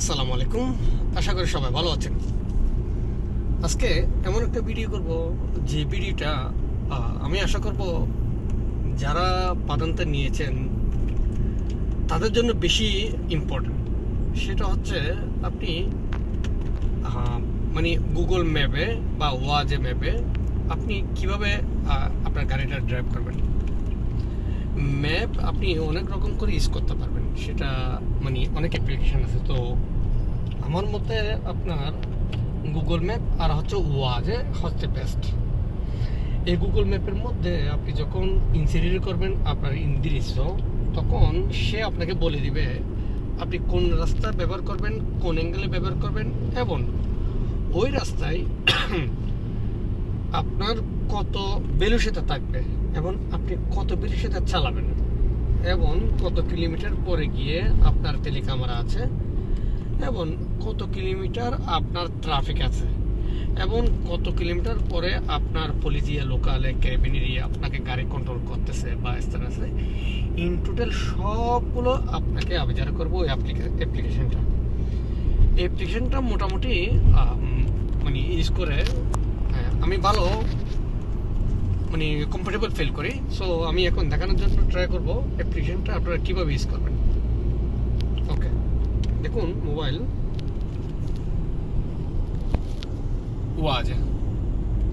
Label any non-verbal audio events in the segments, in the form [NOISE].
আসসালামু আলাইকুম। আশা করি সবাই ভালো আছেন। আজকে এমন একটা ভিডিও করব, যে ভিডিওটা আমি আশা করব যারা পাদান্তে নিয়েছেন, তাদের জন্য বেশি ইম্পর্টেন্ট সেটা হচ্ছে আপনি মানে গুগল ম্যাপে বা ওয়াজে ম্যাপে আপনি কীভাবে আপনার গাড়িটা ড্রাইভ করবেন। ম্যাপ আপনি অনেক রকম করে ইউজ করতে পারবেন। সেটা মানে অনেক অ্যাপ্লিকেশন আছে। তো আমার মতে আপনার গুগল ম্যাপ আর হচ্ছে ওয়াজে হচ্ছে বেস্ট এই গুগল ম্যাপের মধ্যে আপনি যখন ইনসিডেন্ট করবেন আপনার ইন্দিরিস তখন সে আপনাকে বলে দিবে আপনি কোন রাস্তা ব্যবহার করবেন, কোন অ্যাঙ্গেলে ব্যবহার করবেন এবং ওই রাস্তায় [CLEARS THROAT] আপনার কত বেলুসিতে থাকবে। এবং আপনি কত বেলুসিতে চালাবেন। এবং কত কিলোমিটার পরে গিয়ে আপনার টেলি ক্যামেরা আছে এবং কত কিলোমিটার আপনার ট্রাফিক আছে এবং কত কিলোমিটার পরে আপনার পলিজিয়া লোকালে ক্যাবিনেরিয়া আপনাকে গাড়ি কন্ট্রোল করতেছে বা আছে ইন টোটাল সবগুলো আপনাকে আবেদন করব ওই অ্যাপ্লিকেশনটা অ্যাপ্লিকেশনটা মোটামুটি মানে ইউজ করে হ্যাঁ, আমি ভালো মানে কমফোর্টেবল ফিল করি। সো আমি এখন দেখানোর জন্য ট্রাই করব অ্যাপ্লিকেশনটা আপনারা কীভাবে ইউজ করবেন। ওকে দেখুন মোবাইল ওয়াজ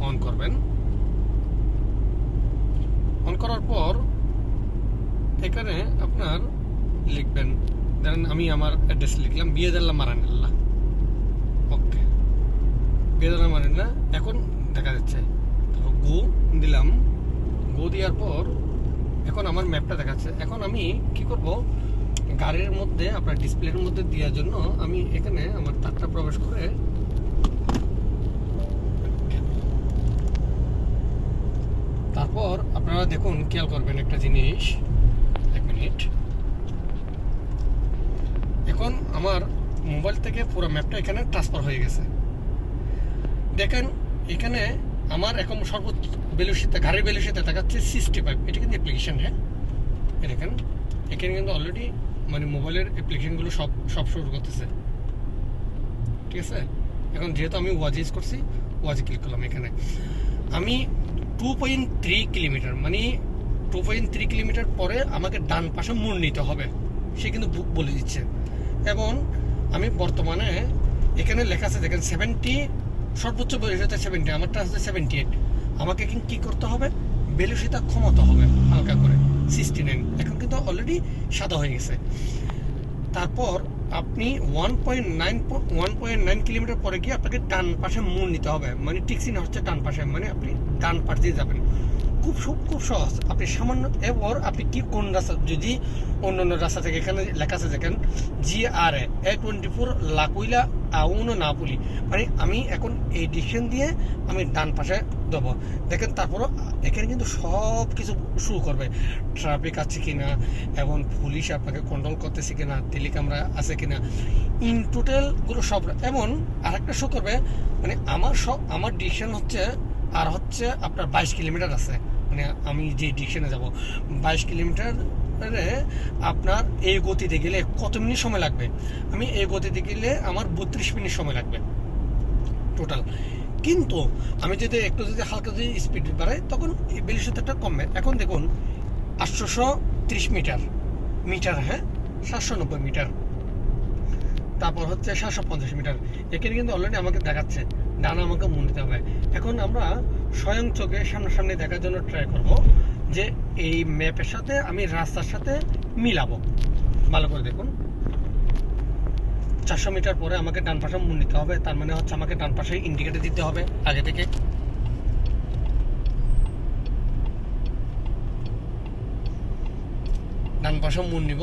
অন করবেন। অন করার পর এখানে আপনার লিখবেন। ধরেন আমি আমার অ্যাড্রেস লিখলাম, বিয়েদাল্লা মারানিল্লা ওকে বিয়েদাল্লা মারানিল্লা এখন দেখা যাচ্ছে গো দিলাম। গো দেওয়ার পর এখন আমার ম্যাপটা দেখাচ্ছে। এখন আমি কি করব? গাড়ির মধ্যে, আপনার ডিসপ্লের মধ্যে দেওয়ার জন্য আমি এখানে আমার তারটা প্রবেশ করে তারপর আপনারা দেখুন, খেয়াল করবেন একটা জিনিস। এক মিনিট। এখন আমার মোবাইল থেকে পুরো ম্যাপটা এখানে ট্রান্সফার হয়ে গেছে। দেখেন, এখানে আমার এখন সর্বোচ্চ বেলুসিতে গাড়ির বেলুসিতে দেখাচ্ছে সিক্সটি ফাইভ এটা কিন্তু অ্যাপ্লিকেশন হ্যাঁ? দেখেন এখানে কিন্তু অলরেডি মানে মোবাইলের অ্যাপ্লিকেশনগুলো সব সব শুরু করতেছে। ঠিক আছে? এখন যেহেতু আমি ওয়াজ ইউজ করছি ওয়াজ ক্লিক করলাম এখানে। আমি টু পয়েন্ট থ্রি কিলোমিটার মানে টু পয়েন্ট থ্রি কিলোমিটার পরে আমাকে ডান পাশে মোড় নিতে হবে। সে কিন্তু বুক বলে দিচ্ছে। এবং আমি বর্তমানে এখানে লেখা আছে, দেখেন সেভেন্টি সর্বোচ্চ বয়স হচ্ছে সেভেন্টি আমারটা হচ্ছে সেভেন্টি এইট আমাকে কিন্তু কী করতে হবে? বেলুসিতা ক্ষমতা হবে, হালকা করে সিক্সটি নাইন এখন কিন্তু অলরেডি সাদা হয়ে গেছে। তারপর আপনি one point nine one point nine kilometre পরে গিয়ে আপনাকে ডান পাশে মোড় নিতে হবে। মানে টিক্সিন হচ্ছে ডান পাশে মানে আপনি ডান পাশ দিয়ে যাবেন। খুব সু- খুব সহজ। আপনি সামান্য এবার আপনি কি কোন রাস্তা যদি অন্য অন্য রাস্তা থেকে এখানে লেখা আছে দেখেন G R A twenty four L'Aquila own Napoli. মানে আমি এখন এই ডিসিশন দিয়ে আমি ডান পাশে দেবো। দেখেন তারপরও এখানে কিন্তু সব কিছু শুরু করবে। ট্রাফিক আছে কিনা, এবং পুলিশ আপনাকে কন্ট্রোল করতেছে কিনা টেলি ক্যামেরা আছে কিনা। ইন টোটালগুলো সব এমন আরেকটা শো করবে মানে আমার সব আমার ডিসিশন হচ্ছে আর হচ্ছে আপনার বাইশ কিলোমিটার আছে। মানে আমি যে ডিকশনে যাব, বাইশ কিলোমিটার আপনার এই গতিতে গেলে কত মিনিট সময় লাগবে? আমি এই গতিতে গেলে আমার বত্রিশ মিনিট সময় লাগবে টোটাল কিন্তু আমি যদি একটু যদি হালকা যদি স্পিড বাড়াই, তখন এই বেলিশতাটা কমবে। এখন দেখুন আটশোশো ত্রিশ মিটার মিটার হ্যাঁ? সাতশো নব্বই মিটার। তারপর হচ্ছে সাতশো পঞ্চাশ মিটার। এখানে কিন্তু অলরেডি আমাকে দেখাচ্ছে। ডানা আমাকে মন দিতে হবে। এখন আমরা স্বয়ং চোখে সামনাসামনি দেখার জন্য ট্রাই করব যে এই ম্যাপের সাথে আমি রাস্তার সাথে মিলাবো। ভালো করে দেখুন। চারশো মিটার পরে আমাকে ডান পাশে মুন নিতে হবে। তার মানে হচ্ছে আমাকে ডান পাশে ইন্ডিকেটর দিতে হবে আগে থেকে। ডান পাশে মুন নিব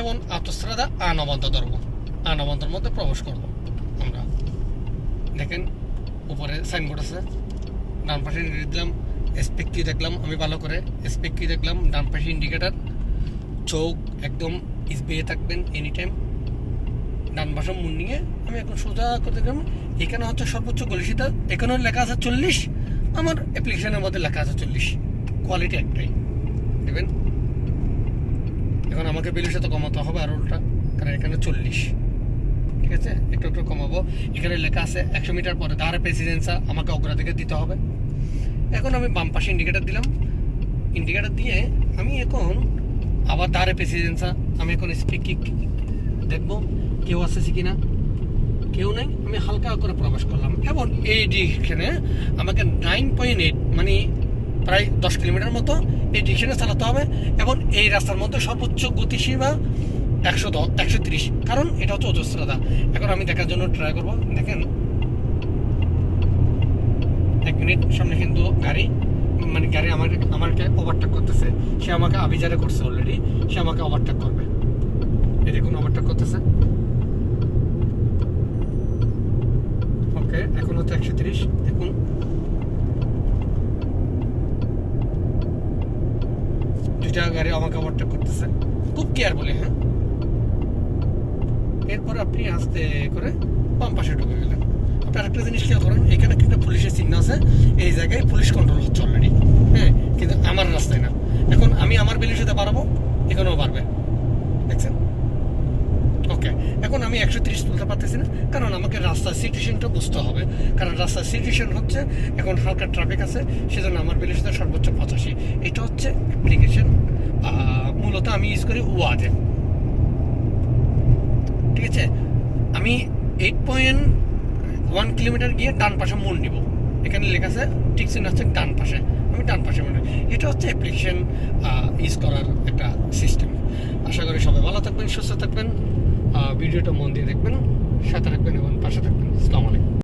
এবং আতস্রাদা আনবন্ত ধরবো। আনবন্তর মধ্যে প্রবেশ করব। আমরা দেখেন, উপরে সাইনবোর্ড আছে। ডান পাশে দিলাম স্পেক কি দেখলাম, আমি ভালো করে স্পেক কি দেখলাম, ডান পাশে ইন্ডিকেটার। চোখ একদম ইসবেয়ে থাকবেন এনি টাইম ডান পাশে মুন নিয়ে আমি এখন সোজা করে দেখলাম, এখানে হচ্ছে সর্বোচ্চ গলিসিতা এখানেও লেখা আছে চল্লিশ, আমার অ্যাপ্লিকেশনের মধ্যে লেখা আছে চল্লিশ। কোয়ালিটি একটাই। দেবেন এখন আমাকে বেলুর সাথে কমাতে হবে আর উল্টা, কারণ এখানে চল্লিশ। আছে একটু একটু কমাবো। এখানে লেখা আছে, একশো মিটার পরে ধারে প্রেসিডেন্সা আমাকে অগ্রাধিকার দিতে হবে। এখন আমি বাম পাশে ইন্ডিকেটার দিলাম। ইন্ডিকেটার দিয়ে আমি এখন আবার ধারে প্রেসিডেন্সা আমি এখন স্পিক দেখব কেউ আসতেছে কিনা। কেউ নেই, আমি হালকা করে প্রবেশ করলাম। এবং এই ডিরেকশনে আমাকে নাইন পয়েন্ট এইট মানে প্রায় দশ কিলোমিটার মতো এই ডিরেকশনে চালাতে হবে। এবং এই রাস্তার মধ্যে সর্বোচ্চ গতিসীমা একশো দশ, একশো তিরিশ। কারণ এটা হচ্ছে অজস্রতা এখন আমি দেখার জন্য ট্রাই করব। দেখেন। এক মিনিট, সামনে কিন্তু গাড়ি মানে গাড়ি আমাকে আমাকে ওভারটেক করতেছে। সে আমাকে আবিজারে করছে অলরেডি সে আমাকে ওভারটেক করবে। এই দেখুন ওভারটেক করতেছে। ওকে এখন হচ্ছে একশো তিরিশ। দেখুন। দুইটা গাড়ি আমাকে ওভারটেক করতেছে। খুব কেয়ারফুলি হ্যাঁ? এরপর আপনি আস্তে করে বাম পাশে ঢুকে গেলেন। আপনি আরেকটা জিনিস খেয়াল করেন, এখানে কিন্তু পুলিশের চিহ্ন আছে, এই জায়গায় পুলিশ কন্ট্রোল হচ্ছে অলরেডি হ্যাঁ কিন্তু আমার রাস্তায় না। এখন আমি আমার বেলির সাথে বাড়াবো এখানেও বাড়বে দেখছেন? ওকে এখন আমি একশো তিরিশ তুলতে পারতেছি না, কারণ আমাকে রাস্তার সিচুয়েশনটা বুঝতে হবে। কারণ রাস্তার সিচুয়েশন হচ্ছে, এখন হালকা ট্রাফিক আছে, সেজন্য আমার বেলের সাথে সর্বোচ্চ পঁচাশি। এটা হচ্ছে অ্যাপ্লিকেশন মূলত আমি ইউজ করি ওয়াজে। ঠিক আছে? আমি এইট পয়েন্ট ওয়ান কিলোমিটার গিয়ে ডান পাশে মোড় নিব। এখানে লেখা আছে, ঠিক চিহ্ন হচ্ছে ডান পাশে। আমি ডান পাশে মোড় নিবো। এটা হচ্ছে অ্যাপ্লিকেশন ইউজ করার একটা সিস্টেম আশা করি সবাই ভালো থাকবেন, সুস্থ থাকবেন। ভিডিওটা মন দিয়ে দেখবেন, সাথে রাখবেন এবং পাশে থাকবেন। আসসালামু আলাইকুম।